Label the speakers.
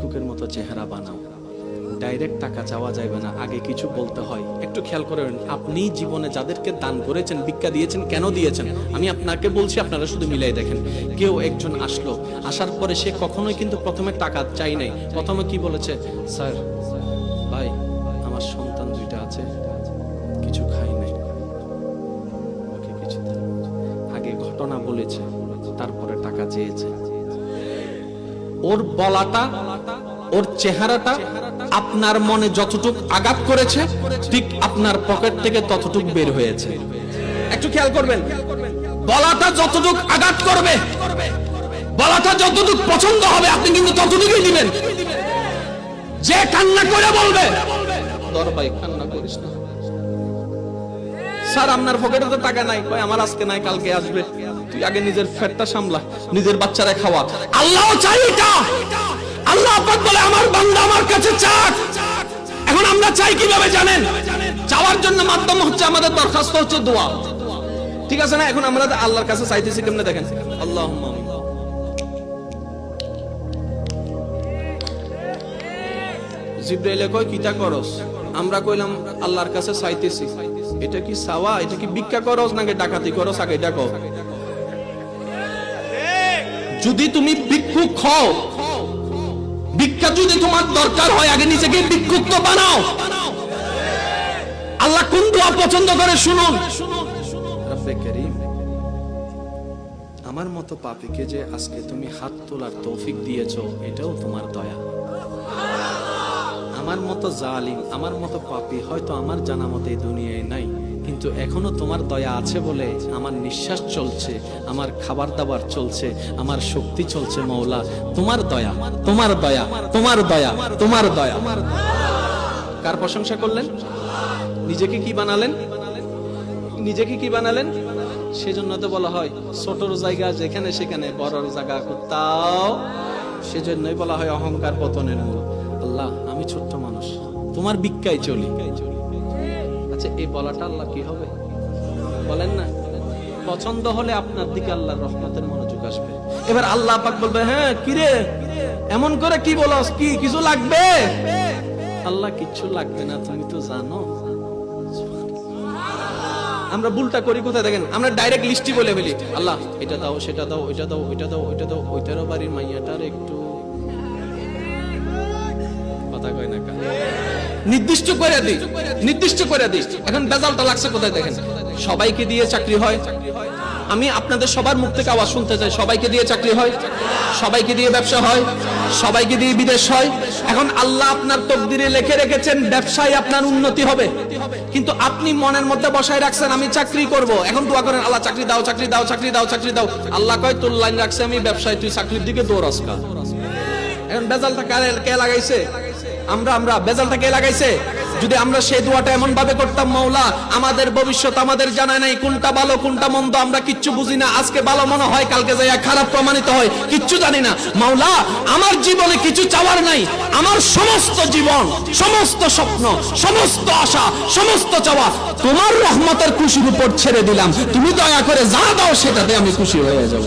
Speaker 1: কুকের মতো চেহারা বানাও। ডাইরেক্ট টাকা চাওয়া যাবে না, আগে কিছু বলতে হয়। একটু খেয়াল করেন, আপনি জীবনে যাদেরকে দান করেছেন, ভিক্ষা দিয়েছেন, কেন দিয়েছেন? আমি আপনাকে বলছি, আপনারা শুধু মিলাই দেখেন। কেউ একজন আসলো, আসার পরে সে কখনোই কিন্তু প্রথমে টাকা চাই নাই। প্রথমে কি বলেছে? স্যার, ভাই, আমার সন্তান দুইটা আছে, কিছু খাই নাই। আগে ঘটনা বলেছে, তারপরে টাকা চেয়েছে। ওর বলাটা ওর চেহারাটা আপনার মনে যতটুক আঘাত করেছে, ঠিক আপনার পকেট থেকে ততটুক বের হয়েছে। একটু খেয়াল করবেন। বলাটা যতটুক আঘাত করবে, বলাটা যতটুক পছন্দ হবে, আপনি কিন্তু ততটুকুই দিবেন। যে কান্না করে বলবে ভাই কান্না করিস না। স্যার, আপনার পকেটে তো টাকা নাই। কই আমার আজকে নাই, কালকে আসবে। তুই আগে নিজের ফ্যাটটা সামলা, নিজের বাচ্চারা খাওয়া। আল্লাহ চাই এটা। আল্লাহ বলে, আমার বান্দা আমার কাছে চাক। এখন আমরা চাই কীভাবে জানেন? চাওয়ার জন্য মাধ্যম হচ্ছে আমাদের দরখাস্ত হচ্ছে দোয়া। ঠিক আছে না? এখন আমরা আল্লাহর কাছে চাইতেছি কেমনে দেখেন? আল্লাহ জিব্রাইলে কয় কিতা করস? আমরা কইলাম, আল্লাহর কাছে চাইতেছি। এটা কি সাওয়া এটা কি ভিক্ষা করস নাকি ডাকাতি করস? আগে এটা কও। যদি তুমি ভিক্ষুক হও, ভিক্ষা যদি তোমার দরকার হয়, আগে নিজেকে ভিক্ষুক তো বানাও। আল্লাহ কোন দোয়া পছন্দ করে শুনুন। আমার মতো পাপীকে যে আজকে তুমি হাত তোলার তৌফিক দিয়েছ, এটাও তোমার দয়া। আমার মতো জালিম, আমার মতো পাপী হয়তো আমার জানা মতে দুনিয়ায় নাই। কিন্তু এখনও তোমার দয়া আছে বলে আমার নিঃশ্বাস চলছে, আমার খাবার দাবার চলছে, আমার শক্তি চলছে মৌলা তোমার দয়া তোমার দয়া তোমার দয়া তোমার দয়া। কার প্রশংসা করলেন? নিজেকে কি বানালেন? নিজেকে কি বানালেন? সেজন্য তো বলা হয়, ছোটর জায়গা যেখানে সেখানে, বড়র জায়গা কোথাও। সেজন্যই বলা হয় অহংকার পতনের মূল আল্লাহ, আমি ছোট্ট মানুষ, তোমার ভিক্ষায় চলি। এই বলাটা আল্লাহ কি হবে? বলেন না। পছন্দ হলে আপনার দিকে আল্লাহর রহমতের মনোযোগ আসবে। এবার আল্লাহ পাক বলবে হ্যাঁ কিরে এমন করে কি বলস? কি, কিছু লাগবে? আল্লাহ, কিচ্ছু লাগবে না, তুমি তো জানো। আমরা ভুলটা করি কোথায় দেখেন? আমরা ডাইরেক্ট লিস্টই বলে ফেলি। আল্লাহ, এটা দাও, সেটা দাও, ওইটা দাও ওইটা দাও ওইটা দাও, ওইটারও বাড়ির মাইয়াটার একটু কথা কয় না? নির্দিষ্ট করে দিই। নির্দিষ্ট করে দিই। এখন বেজালটা লাগছে কোথায় দেখেন? সবাইকে দিয়ে চাকরি হয়। আমি আপনাদের সবার মুখ থেকে আওয়াজ শুনতে চাই। সবাইকে দিয়ে চাকরি হয়। সবাইকে দিয়ে ব্যবসা হয়। সবাইকে দিয়ে বিদেশ হয়। এখন আল্লাহ আপনার তকদিরে লিখে রেখেছেন, ব্যবসায় আপনার উন্নতি হবে। কিন্তু আপনি মনের মধ্যে বসায় রাখছেন, আমি চাকরি করব। এখন দোয়া করেন, আল্লাহ চাকরি দাও চাকরি দাও চাকরি দাও চাকরি দাও। আল্লাহ কয়, তোর লাইন রাখছে আমি ব্যবসায়, তুই চাকরির দিকে দৌড়াস কা? এখন বেজালটা কারে কে লাগাইছে? আমরা আমরা। বেজালটা কে লাগাইছে? যদি আমরা সেই দোয়াটা এমন ভাবে করতাম, মাওলা, আমাদের ভবিষ্যৎ আমাদের জানা নাই, কোনটা ভালো, কোনটা মন্দ, আমরা কিচ্ছু বুঝি না। আজকে ভালো মনে হয়, কালকে যাইয়া খারাপ প্রমাণিত হয়, কিচ্ছু জানি না। মাওলা, আমার জীবনে কিছু চাওয়ার নাই। আমার সমস্ত জীবন, সমস্ত স্বপ্ন, সমস্ত আশা, সমস্ত চাওয়া, তোমার রহমতের খুশির উপর ছেড়ে দিলাম। তুমি দয়া করে যা দাও, সেটাতে আমি খুশি হয়ে যাব।